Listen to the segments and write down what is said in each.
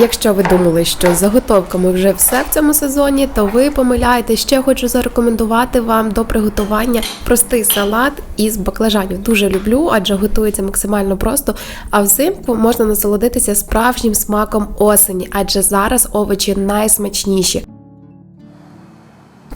Якщо ви думали, що з заготовками вже все в цьому сезоні, то ви помиляєтесь. Ще хочу зарекомендувати вам до приготування простий салат із баклажанів. Дуже люблю, адже готується максимально просто. А взимку можна насолодитися справжнім смаком осені, адже зараз овочі найсмачніші.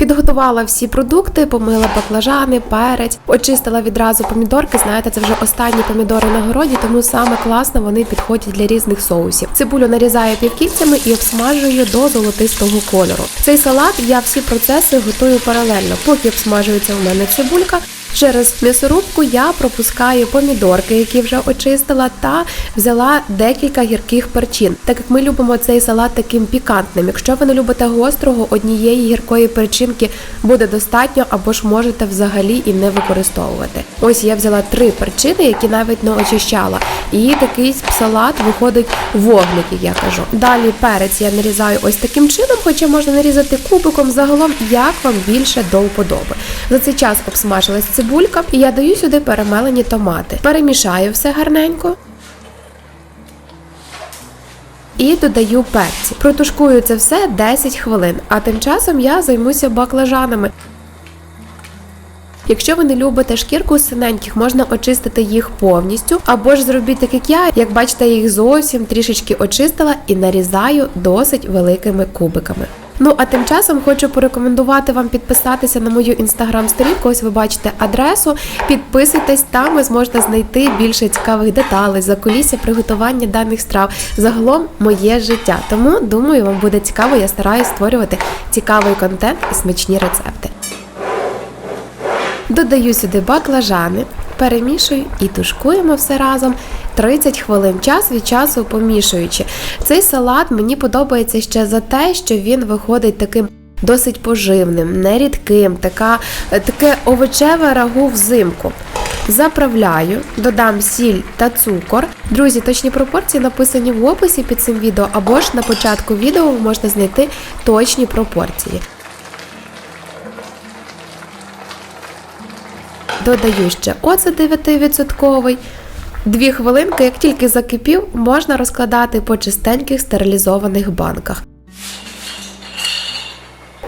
Підготувала всі продукти, помила баклажани, перець, очистила відразу помідорки. Знаєте, це вже останні помідори на городі, тому саме класно вони підходять для різних соусів. Цибулю нарізаю півкільцями і обсмажую до золотистого кольору. Цей салат я всі процеси готую паралельно. Поки обсмажується у мене цибулька, Через м'ясорубку я пропускаю помідорки, які вже очистила, та взяла декілька гірких перчин. Так як ми любимо цей салат таким пікантним. Якщо ви не любите гострого, однієї гіркої перчинки буде достатньо, або ж можете взагалі і не використовувати. Ось я взяла три перчини, які навіть не очищала. І такий салат виходить вогник, як я кажу. Далі перець я нарізаю ось таким чином, хоча можна нарізати кубиком загалом, як вам більше до вподоби. За цей час обсмажилась цибулька, і я даю сюди перемелені томати. Перемішаю все гарненько. І додаю перці. Протушкую це все 10 хвилин, а тим часом я займуся баклажанами. Якщо ви не любите шкірку синеньких, можна очистити їх повністю, або ж зробіть так, як я. Як бачите, я їх зовсім трішечки очистила і нарізаю досить великими кубиками. Ну а тим часом хочу порекомендувати вам підписатися на мою інстаграм-сторінку. Ось ви бачите адресу. Підписуйтесь, там ви зможете знайти більше цікавих деталей, закулісся приготування даних страв. Загалом моє життя. Тому думаю, вам буде цікаво. Я стараюсь створювати цікавий контент і смачні рецепти. Додаю сюди баклажани, перемішую і тушкуємо все разом 30 хвилин, час від часу помішуючи. Цей салат мені подобається ще за те, що він виходить таким. Досить поживним, нерідким, така, таке овочеве рагу взимку. Заправляю, додам сіль та цукор. Друзі, точні пропорції написані в описі під цим відео, або ж на початку відео ви можете знайти точні пропорції. Додаю ще оцет 9%. Дві хвилинки, як тільки закипів, можна розкладати по чистеньких стерилізованих банках.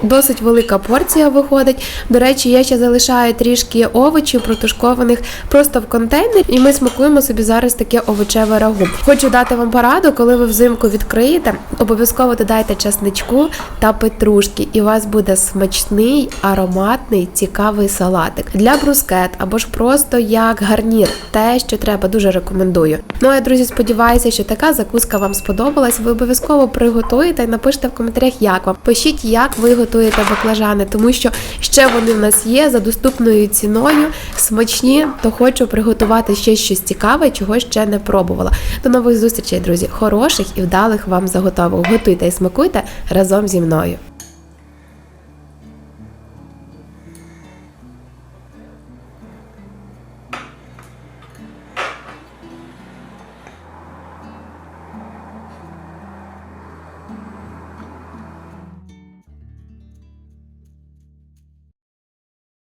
Досить велика порція виходить. До речі, я ще залишаю трішки овочів протушкованих просто в контейнер, і ми смакуємо собі зараз таке овочеве рагу. Хочу дати вам пораду, коли ви взимку відкриєте, обов'язково додайте часничку та петрушки, і у вас буде смачний, ароматний, цікавий салатик для брускет або ж просто як гарнір. Те, що треба, дуже рекомендую. Ну а я, друзі, сподіваюся, що така закуска вам сподобалась. Ви обов'язково приготуєте і напишіть в коментарях, як вам. Пишіть, як ви готуєте баклажани, тому що ще вони в нас є за доступною ціною, смачні, то хочу приготувати ще щось цікаве, чого ще не пробувала. До нових зустрічей, друзі! Хороших і вдалих вам заготовок. Готуйте і смакуйте разом зі мною.